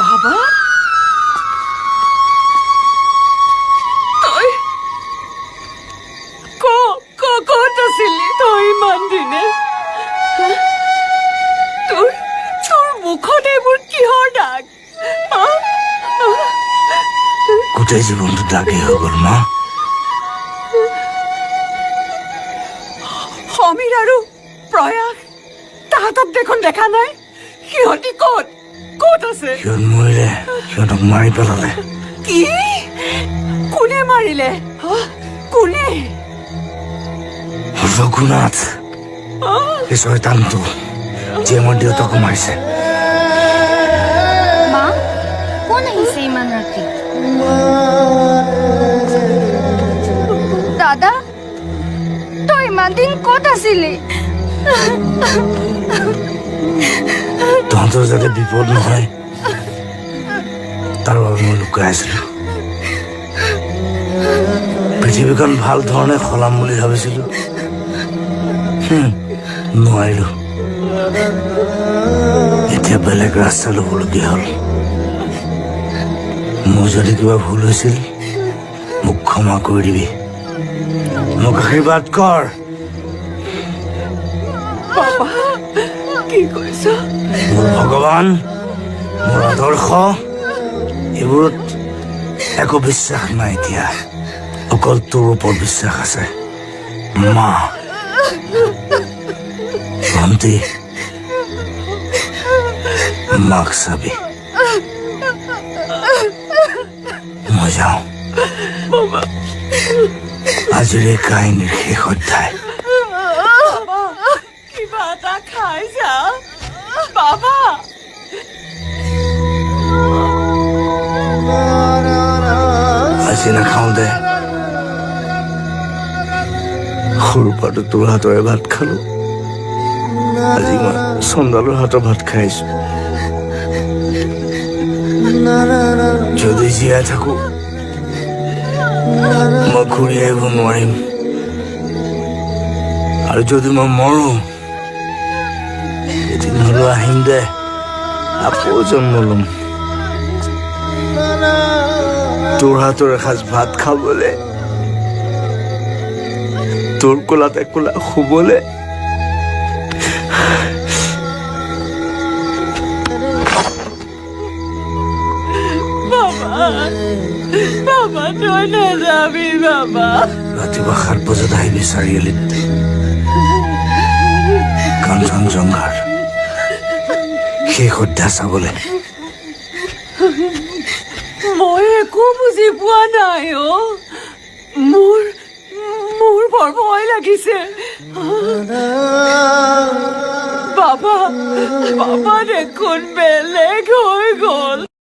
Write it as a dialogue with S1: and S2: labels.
S1: বাবা তই ক ক আছিলি তই? তোৰ তোৰ মুখত এইবোৰ কিহৰ দাগ?
S2: গোটেই জীৱনটো দাগেই হৈ গ'ল মা
S1: সমীৰ আৰু প্ৰয়াস তাহাঁতক দেখোন দেখা নাই? সিহঁতি ক'ত? ক'ত আছে?
S2: সিহঁত মৰিলে সিহঁতক মাৰি পেলালে।
S1: কি? কোনে মাৰিলে? হা? কোনে?
S2: ৰঘুনাথ এই ছয়তানটো যিয়ে মোৰ দেউতাকো মাৰিছে।
S3: মা কোন আহিছে ইমান ৰাতি? দাদা তই ইমান দিন ক'ত আছিলি?
S2: তহঁতৰ যাতে বিপদ নহয়, তাৰ বাবে মই লুকাই আছিলো। পৃথিৱীখন ভালো ধৰণে সলাম বুলি ভাবিছিলো। নোৱাৰিলো। এতিয়া বেলেগ ৰাস্তা ল'বলগীয়া হ'ল। মোৰ যদি কিবা ভুল হৈছিল, মোক ক্ষমা কৰি দিবি। মোক আশীৰ্বাদ কৰ।
S1: বাবা কি কৈছ
S2: ভগৱান মোৰ আদৰ্শ এইবোৰত একো বিশ্বাস নাই এতিয়া। অকল তোৰ ওপৰত বিশ্বাস আছে। মা। ভণ্টি। মাক চাবি। মই যাওঁ। আজিৰ এই কাহিনীৰ শেষ অধ্যায়।
S1: এটা খাই যা বাবা
S2: আজি নাখাওঁ দে সৰুৰ পৰাতো তোৰ হাতৰে ভাত খালো। আজি মই চন্দালৰ হাতৰ ভাত খাইছো যদি জীয়াই থাকো মই ঘূৰি আহিব নোৱাৰিম আৰু যদি মই মৰো এদিন হলেও আহিম দে আকৌ জন্ম ল'ম তোৰ হাতৰ এসাঁজ ভাত খাবলে তোৰ কোলাত একোলা শুবলে
S1: বাবা বাবা তই নাযাবি বাবা।
S2: ৰাতিপুৱা সাত বজাত আহিবি চাৰিআলিত কাঞ্চনজংঘাৰ। শেষ অধ্যায় চাবলে
S1: মই একো বুজি পোৱা নাই, অ। মোৰ মোৰ বৰ ভয় লাগিছে। বাবা বাবা দেখোন বেলেগ হৈ গ'ল।